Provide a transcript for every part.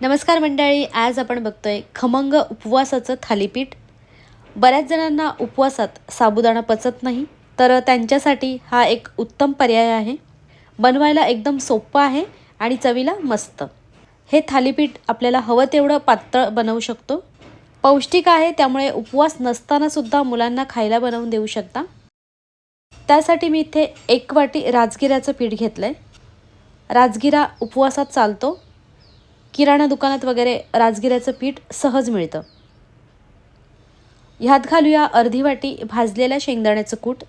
नमस्कार मंडळी आज आपण बघतोय खमंग उपवासाचं थालीपीठ. बऱ्याच जणांना उपवासात साबुदाणा पचत नाही तर त्यांच्यासाठी हा एक उत्तम पर्याय आहे. बनवायला एकदम सोपं आहे आणि चवीला मस्त. हे थालीपीठ आपल्याला हवं तेवढं पातळ बनवू शकतो. पौष्टिक आहे त्यामुळे उपवास नसतानासुद्धा मुलांना खायला बनवून देऊ शकता. त्यासाठी मी इथे एक वाटी राजगिऱ्याचं पीठ घेतलं आहे राजगिरा उपवासात चालतो. किराणा दुकानात वगैरे राजगिऱ्याचं पीठ सहज मिळतं. ह्यात घालूया अर्धी वाटी भाजलेल्या शेंगदाण्याचं कूट.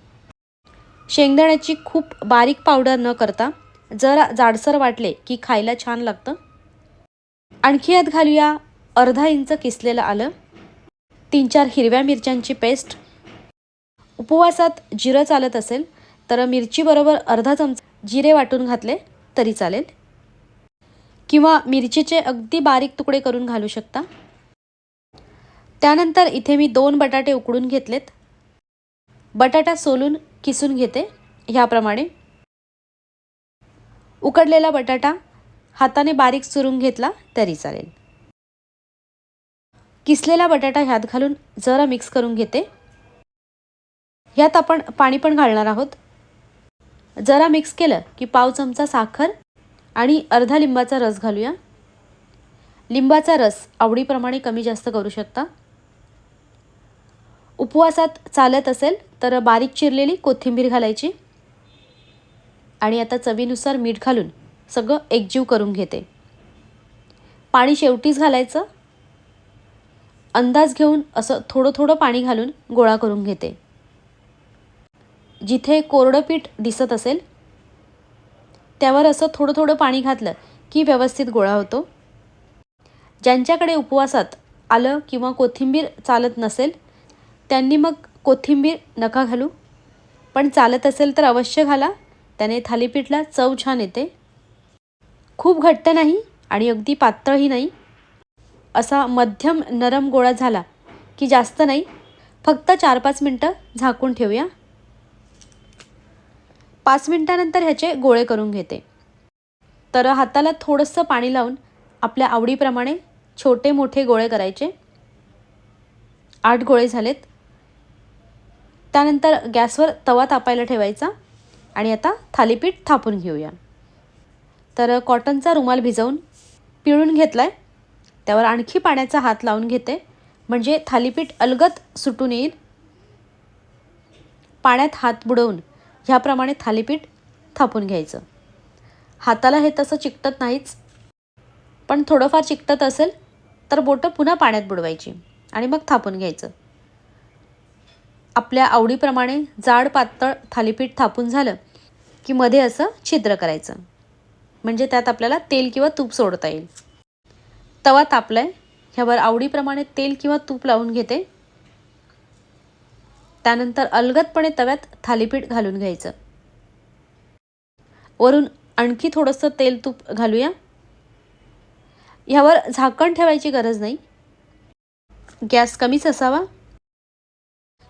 शेंगदाण्याची खूप बारीक पावडर न करता जरा जाडसर वाटले की खायला छान लागतं. आणखी यात घालूया अर्धा इंच किसलेलं आलं तीन चार हिरव्या मिरच्यांची पेस्ट. उपवासात जिरं चालत असेल तर मिरचीबरोबर अर्धा चमचा जिरे वाटून घातले तरी चालेल. किंवा मिरचीचे अगदी बारीक तुकडे करून घालू शकता. त्यानंतर इथे मी दोन बटाटे उकडून घेतलेत. बटाटा सोलून किसून घेते ह्याप्रमाणे. उकडलेला बटाटा हाताने बारीक चुरून घेतला तरी चालेल. किसलेला बटाटा ह्यात घालून जरा मिक्स करून घेते. ह्यात आपण पाणी पण घालणार आहोत. जरा मिक्स केलं की पाव चमचा साखर आणि अर्धा लिंबाचा रस घालूया. लिंबाचा रस आवडीप्रमाणे कमी जास्त करू शकता. उपवासात चालत असेल तर बारीक चिरलेली कोथिंबीर घालायची. आणि आता चवीनुसार मीठ घालून सगळं एकजीव करून घेते. पाणी शेवटीच घालायचं. अंदाज घेऊन असं थोडं थोडं पाणी घालून गोळा करून घेते. जिथे कोरडं पीठ दिसत असेल त्यावर असं थोडं थोडं पाणी घातलं की व्यवस्थित गोळा होतो. ज्यांच्याकडे उपवासात आलं किंवा कोथिंबीर चालत नसेल त्यांनी मग कोथिंबीर नका घालू. पण चालत असेल तर अवश्य घाला. त्याने थालीपीठला चव छान येते. खूप घट्ट नाही आणि अगदी पातळही नाही. असा मध्यम नरम गोळा झाला की जास्त नाही. फक्त चार पाच मिनटं झाकून ठेवूया. पाच मिनटानंतर ह्याचे गोळे करून घेते. तर हाताला थोडंसं पाणी लावून आपल्या आवडीप्रमाणे छोटे मोठे गोळे करायचे. आठ गोळे झालेत. त्यानंतर गॅसवर तवा तापायला ठेवायचा आणि आता थालीपीठ थापून घेऊया. तर कॉटनचा रुमाल भिजवून पिळून घेतला आहे त्यावर आणखी पाण्याचा हात लावून घेते. म्हणजे थालीपीठ अलगत सुटून येईल. पाण्यात हात बुडवून ह्याप्रमाणे थालीपीठ थापून घ्यायचं. हाताला हे तसं चिकटत नाहीच. पण थोडंफार चिकटत असेल तर बोटं पुन्हा पाण्यात बुडवायची आणि मग थापून घ्यायचं. आपल्या आवडीप्रमाणे जाड पातळ थालीपीठ थापून झालं की मध्ये असं छिद्र करायचं. म्हणजे त्यात आपल्याला तेल किंवा तूप सोडता येईल. तवा तापलं आहे ह्यावर आवडीप्रमाणे तेल किंवा तूप लावून घेते. त्यानंतर अलगदपणे तव्यात थालीपीठ घालून घ्यायचं. वरून आणखी थोडंसं तेल तूप घालूया. ह्यावर झाकण ठेवायची गरज नाही. गॅस कमीच असावा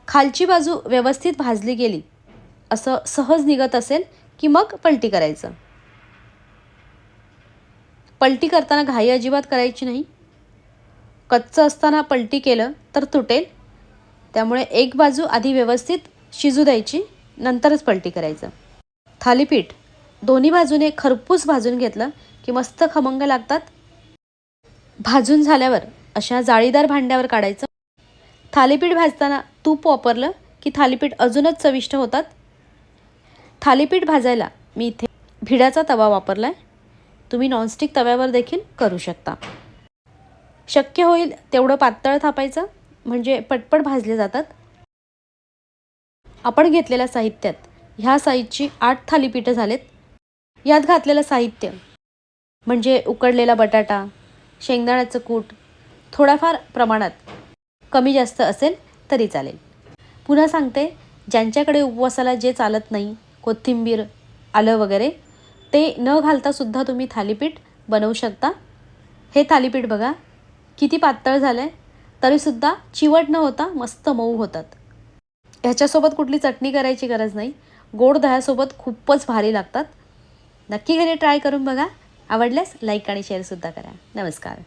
खालची बाजू व्यवस्थित भाजली गेली. असं सहज निघत असेल की मग पलटी करायचं. पलटी करताना घाई अजिबात करायची नाही. कच्चं असताना पलटी केलं तर तुटेल. त्यामुळे एक बाजू आधी व्यवस्थित शिजू द्यायची नंतरच पलटी करायचं. थालीपीठ दोन्ही बाजूने खरपूस भाजून घेतलं की मस्त खमंग लागतात. भाजून झाल्यावर अशा जाळीदार भांड्यावर काढायचं. थालीपीठ भाजताना तूप वापरलं की थालीपीठ अजूनच चविष्ट होतात. थालीपीठ भाजायला मी इथे भिडाचा तवा वापरला आहे तुम्ही नॉनस्टिक तव्यावर देखील करू शकता. शक्य होईल तेवढं पातळ थापायचं. म्हणजे पटपट भाजले जातात. आपण घेतलेल्या साहित्यात ह्या साईजची आठ थालीपीठं झालेत. यात घातलेलं साहित्य म्हणजे उकडलेला बटाटा शेंगदाण्याचं कूट थोड्याफार प्रमाणात कमी जास्त असेल तरी चालेल. पुन्हा सांगते ज्यांच्याकडे उपवासाला जे चालत नाही कोथिंबीर आलं वगैरे ते न घालतासुद्धा तुम्ही थालीपीठ बनवू शकता. हे थालीपीठ बघा किती पातळ झालं आहे तरीसुद्धा चिवट न होता मस्त मऊ होतात. ह्याच्यासोबत कुठली चटणी करायची गरज नाही. गोड दह्यासोबत खूपच भारी लागतात. नक्की घरी ट्राय करून बघा. आवडल्यास लाईक आणि शेअरसुद्धा करा. नमस्कार.